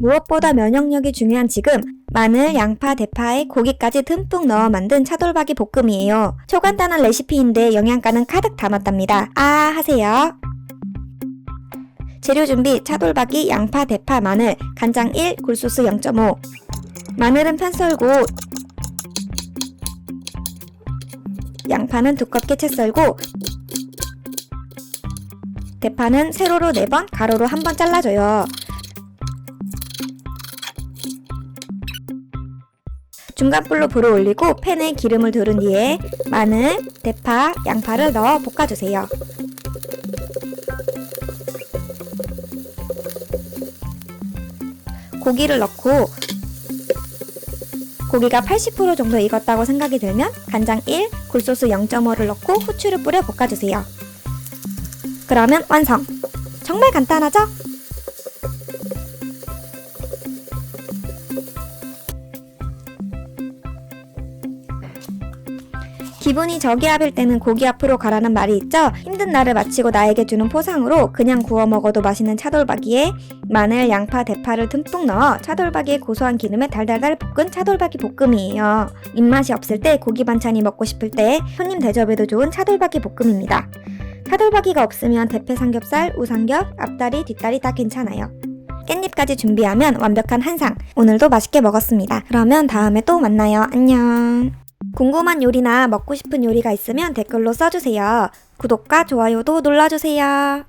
무엇보다 면역력이 중요한 지금 마늘, 양파, 대파에 고기까지 듬뿍 넣어 만든 차돌박이 볶음이에요. 초간단한 레시피인데 영양가는 가득 담았답니다. 아 하세요. 재료 준비 차돌박이, 양파, 대파, 마늘, 간장 1, 굴소스 0.5 마늘은 편 썰고 양파는 두껍게 채 썰고 대파는 세로로 4번, 가로로 1번 잘라줘요. 중간불로 불을 올리고 팬에 기름을 두른 뒤에 마늘, 대파, 양파를 넣어 볶아주세요. 고기를 넣고 고기가 80% 정도 익었다고 생각이 들면 간장 1, 굴소스 0.5를 넣고 후추를 뿌려 볶아주세요. 그러면 완성! 정말 간단하죠? 기분이 저기압일 때는 고기 앞으로 가라는 말이 있죠? 힘든 날을 마치고 나에게 주는 포상으로 그냥 구워 먹어도 맛있는 차돌박이에 마늘, 양파, 대파를 듬뿍 넣어 차돌박이의 고소한 기름에 달달달 볶은 차돌박이 볶음이에요. 입맛이 없을 때 고기 반찬이 먹고 싶을 때 손님 대접에도 좋은 차돌박이 볶음입니다. 차돌박이가 없으면 대패 삼겹살, 우삼겹, 앞다리, 뒷다리 다 괜찮아요. 깻잎까지 준비하면 완벽한 한상. 오늘도 맛있게 먹었습니다. 그러면 다음에 또 만나요. 안녕. 궁금한 요리나 먹고 싶은 요리가 있으면 댓글로 써주세요. 구독과 좋아요도 눌러주세요.